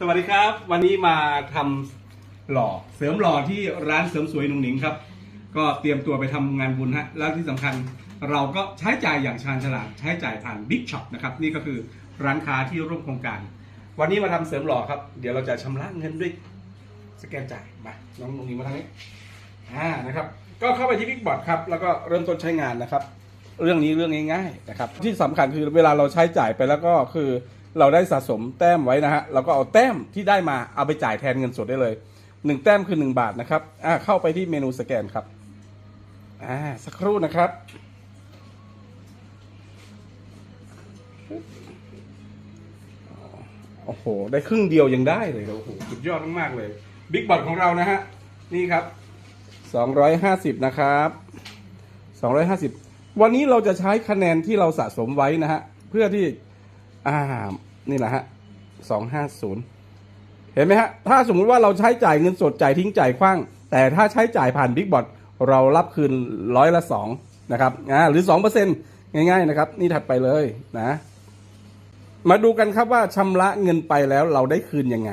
สวัสดีครับ วันนี้มาทำหล่อเสริมหล่อที่ร้านเสริมสวยหนุ่งหนิงครับ ก็เตรียมตัวไปทำงานบุญฮะแล้วที่สำคัญเราก็ใช้จ่ายอย่างชาญฉลาดใช้จ่ายผ่านบิ๊กช็อปนะครับนี่ก็คือร้านค้าที่ร่วมโครงการ วันนี้มาทำเสริมหล่อครับ เดี๋ยวเราจะชำระเงินด้วยสแกนจ่ายมาน้องหนุ่งหนิงมาทางนี้อ่านะครับ ก็เข้าไปที่บิ๊กบอร์ดครับแล้วก็เริ่มต้นใช้งานนะครับ เรื่องนี้เรื่องง่ายๆนะครับที่สำคัญคือเวลาเราใช้จ่ายไปแล้วก็คือ เราได้สะสมแต้มไว้นะฮะเราก็เอาแต้มที่ได้มาเอาไปจ่ายแทนเงินสดได้เลยหนึ่งแต้มคือหนึ่งบาทนะครับอ่าเข้าไปที่เมนูสแกนครับอ่าสักครู่นะครับโอ้โห ได้ครึ่งเดียวยังได้เลยโอ้โหสุดยอดมากๆเลยบิ๊กบอทของเรานะฮะ นี่ครับ250นะครับ250วันนี้เราจะใช้คะแนนที่เราสะสมไว้นะฮะ เพื่อที่อ่า นี่แหละฮะ250เห็นไหมฮะ ถ้าสมมุติว่าเราใช้จ่ายเงินสดจ่ายทิ้งจ่ายขว้าง แต่ถ้าใช้จ่ายผ่านบิ๊กบอ t เรารับคืนร้อยละสองนะครับอ่าหรือ2%ง่าย ๆ นะครับ นี่ถัดไปเลยนะ มาดูกันครับว่าชำระเงินไปแล้วเราได้คืนยังไง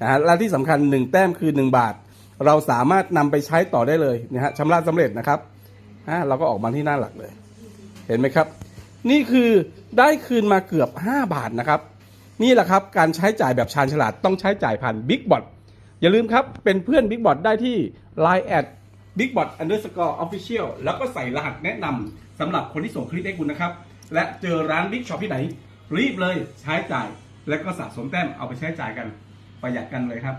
นะฮะและที่สำคัญ1แต้มคือ1บาท เราสามารถนำไปใช้ต่อได้เลยนะฮะชำระสำเร็จนะครับอ่าเราก็ออกมาที่หน้าหลักเลย เห็นไหมครับ นี่คือได้คืนมาเกือบ 5 บาทนะครับ นี่แหละครับการใช้จ่ายแบบชาญฉลาดต้องใช้จ่ายผ่าน Big b o t อย่าลืมครับ เป็นเพื่อน Big b o t ได้ที่ Line แอด Big b o t underscore official แล้วก็ใส่รหัสแนะนำสำหรับคนที่ส่งคลิปให้คุณนะครับ และเจอร้าน Big Shop ที่ไหน รีบเลยใช้จ่าย และก็สะสมแต้มเอาไปใช้จ่ายกันประหยัดกันเลยครับ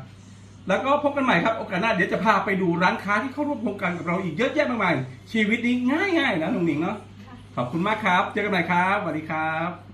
แล้วก็พบกันใหม่ครับโอกาสหน้าเดี๋ยวจะพาไปดูร้านค้าที่เข้าร่วมโครงการกับเราอีกเยอะแยะมากมายชีวิตนี้ง่ายๆนะหนุ่งหนิงเนาะขอบคุณมากครับ เจอกันใหม่ครับสวัสดีครับ